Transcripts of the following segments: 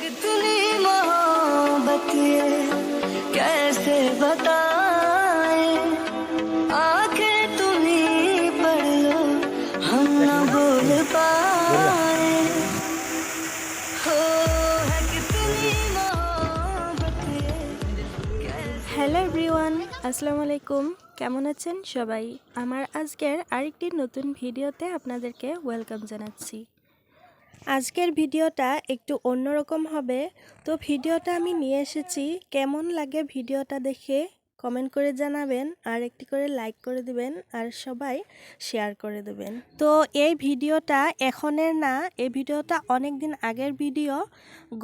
कितनी मोहब्बत ये कैसे बताए आके तुम्ही पढ़ लो हम ना बोल पाए हो है कितनी मोहब्बत ये হ্যালো এভরিওয়ান আসসালামু আলাইকুম কেমন আছেন সবাই আমার আজকের আরেকটি নতুন ভিডিওতে আপনাদেরকে ওয়েলকাম জানাচ্ছি আজকের ভিডিওটা একটু অন্যরকম হবে। তো ভিডিওটা আমি নিয়ে এসেছি। কেমন লাগে ভিডিওটা দেখে? কমেন্ট করে জানাবেন, আর একটি করে লাইক করে দিবেন, আর সবাই শেয়ার করে দেবেন। তো এই ভিডিওটা এখনের না, এই ভিডিওটা অনেক দিন আগের ভিডিও,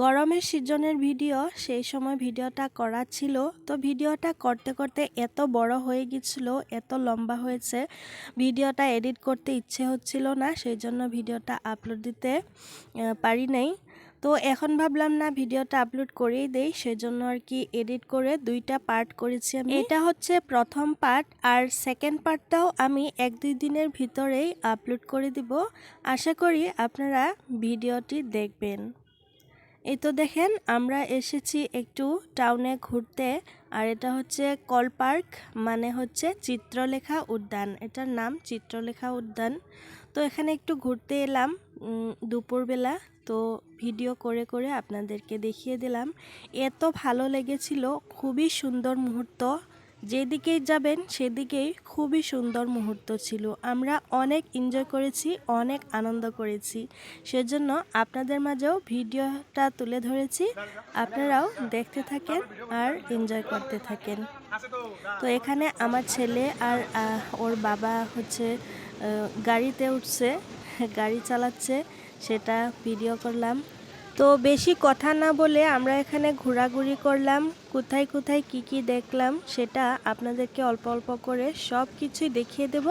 গরমের সিজনের ভিডিও, সেই সময় ভিডিওটা করা ছিল। তো ভিডিওটা করতে করতে এত বড় হয়ে গেছিল এত লম্বা হয়েছে, ভিডিওটা এডিট করতে ইচ্ছে হচ্ছিল না, সেই জন্য ভিডিওটা আপলোড দিতে পারি নাই। তো এখন ভাবলাম না ভিডিওটা আপলোড করেই দেই সেজন্য আর কি এডিট করে দুইটা পার্ট করেছি আমি। এটা হচ্ছে প্রথম পার্ট আর সেকেন্ড পার্টটাও আমি এক দুই দিনের ভিতরেই আপলোড করে দিব। আশা করি আপনারা ভিডিওটি দেখবেন। এই তো দেখেন আমরা এসেছি একটু টাউনে ঘুরতে আর এটা হচ্ছে কল পার্ক মানে হচ্ছে চিত্রলেখা উদ্যান। এটার নাম চিত্রলেখা উদ্যান। তো এখানে একটু ঘুরতে এলাম দুপুরবেলা। তো ভিডিও করে করে আপনাদেরকে দেখিয়ে দিলাম। এত ভালো লেগেছিল, খুবই সুন্দর মুহূর্ত। যেদিকেই যাবেন, সেদিকেই খুবই সুন্দর মুহূর্ত ছিল। আমরা অনেক এনজয় করেছি, অনেক আনন্দ করেছি। সেজন্য আপনাদের মাঝেও ভিডিওটা তুলে ধরেছি। আপনারাও দেখতে থাকেন আর এনজয় করতে থাকেন। তো এখানে আমার ছেলে আর ওর বাবা হচ্ছে গাড়িতে উঠছে, গাড়ি চালাচ্ছে, সেটা ভিডিও করলাম। তো বেশি কথা না বলে আমরা এখানে ঘোরাঘুরি করলাম, কোথায় কোথায় কি কি দেখলাম, সেটা আপনাদেরকে অল্প অল্প করে সব কিছুই দেখিয়ে দেব।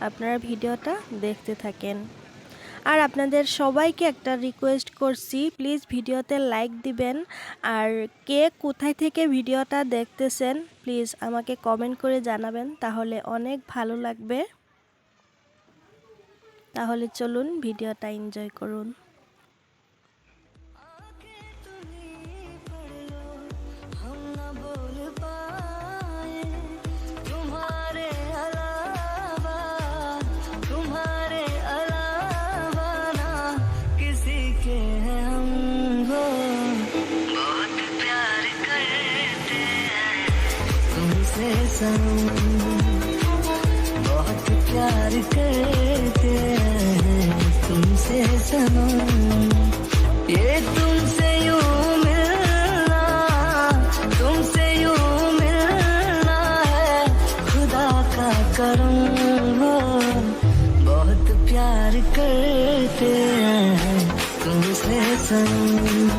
আপনারা ভিডিওটা দেখতে থাকেন। আর আপনাদের সবাইকে একটা রিকোয়েস্ট করছি প্লিজ ভিডিওতে লাইক দিবেন। আর কে কোথায় থেকে ভিডিওটা দেখতেছেন প্লিজ আমাকে কমেন্ট করে জানাবেন, তাহলে অনেক ভালো লাগবে। তাহলে চলুন ভিডিওটা এনজয় করুন। आके ये तुमसे यूँ मिलना, तुमसे यूँ मिलना है। खुदा का करम बहुत प्यार करते हैं तुमसे सनम।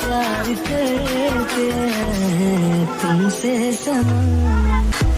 प्यार करते हैं तुमसे सनम।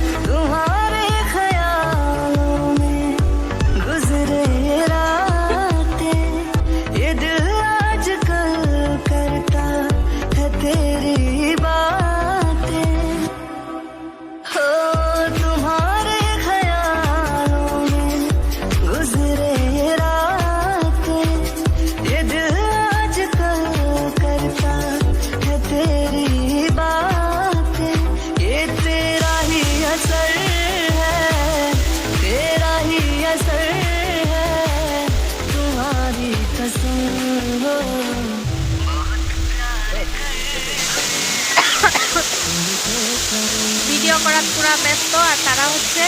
ভিডিও করার পুরা ব্যস্ত আর তারা হচ্ছে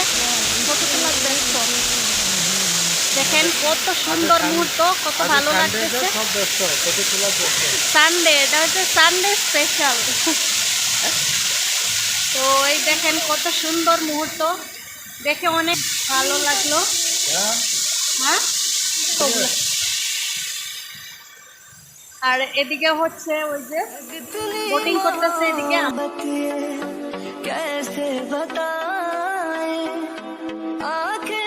ফটো তোলার ব্যস্ত? দেখেন কত সুন্দর মুহূর্ত কত ভালো লাগতেছে। সানডে এটা হচ্ছে সানডে স্পেশাল। তো এই দেখেন কত সুন্দর মুহূর্ত। দেখে অনেক ভালো লাগল। হ্যাঁ? আর এদিকে হচ্ছে ওই যে বোটিং করতেছে এদিকে। कैसे बताए आके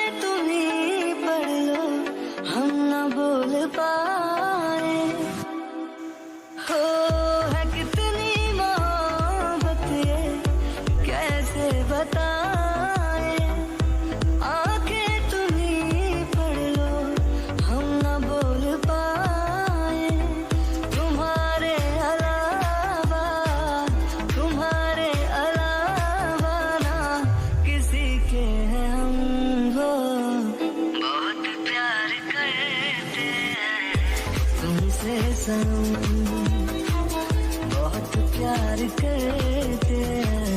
तुमसे सनम बहुत प्यार करते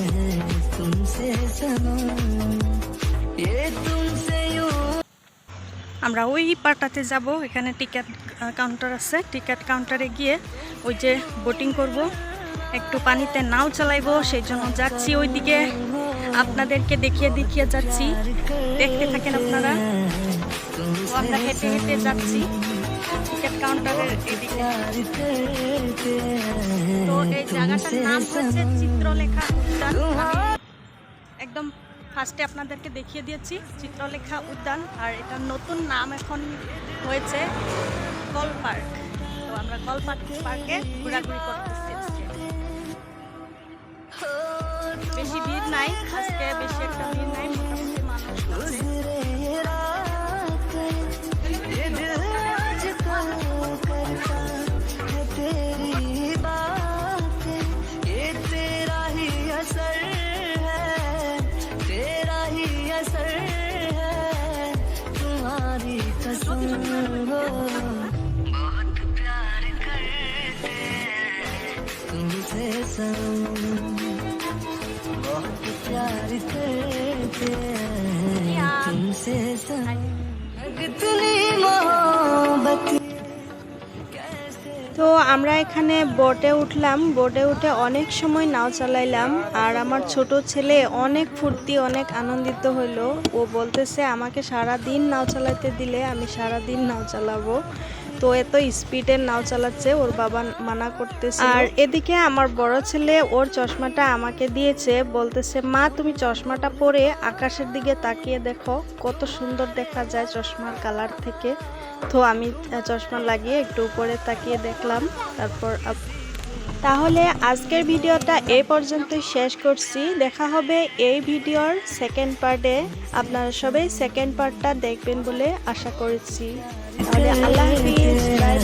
हैं तुमसे सनम ये तुमसे यूं আমরা ওই পার্টটাতে যাব এখানে টিকিট কাউন্টার আছে টিকিট কাউন্টারে গিয়ে ওই যে বোটিং করব একটু পানিতে নাও চালাইবো সেই জন্য যাচ্ছি ওইদিকে আপনাদেরকে দেখিয়ে দেখিয়ে যাচ্ছি দেখতে থাকেন আপনারা তো আমরা হেঁটে হেঁটে যাচ্ছি এই জায়গাটার নাম হচ্ছে চিত্রলেখা উদ্যান একদম ফার্স্টে আপনাদেরকে দেখিয়ে দিয়েছি চিত্রলেখা উদ্যান, আর এটার নতুন নাম এখন হয়েছে কল পার্ক। তো আমরা কল পার্ক পার্কে ঘোরাঘুরি করতেছি বেশি ভিড় নাই, আজকে বেশি একটা ভিড় নাই, মোটামুটি মানুষ बहुत प्यार करते तुमसे सनम बहुत प्यार करते तुमसे सनम कितनी मोहब्बत তো আমরা এখানে বোটে উঠলাম। বোটে উঠে অনেক সময় নাও চালাইলাম। আর আমার ছোট ছেলে অনেক ফুর্তি, অনেক আনন্দিত হইল। ও বলতেছে, আমাকে সারা দিন নাও চালাইতে দিলে আমি সারা দিন নাও চালাবো। তো এত স্পিডে নাও চালাচ্ছে, ওর বাবা মানা করতেছে আর এদিকে আমার বড় ছেলে, ওর চশমাটা আমাকে দিয়েছে, বলতেছে, মা, তুমি চশমাটা পরে আকাশের দিকে তাকিয়ে দেখো, কত সুন্দর দেখা যায় চশমার কালার থেকে। তো আমি চশমা লাগিয়ে একটু উপরে তাকিয়ে দেখলাম, তারপর তাহলে আজকের ভিডিওটা এই পর্যন্তই শেষ করছি। দেখা হবে এই ভিডিওর সেকেন্ড পার্টে আপনারা সবাই সেকেন্ড পার্টটা দেখবেন বলে আশা করছি। তাহলে আল্লাহ হাফিজ বাই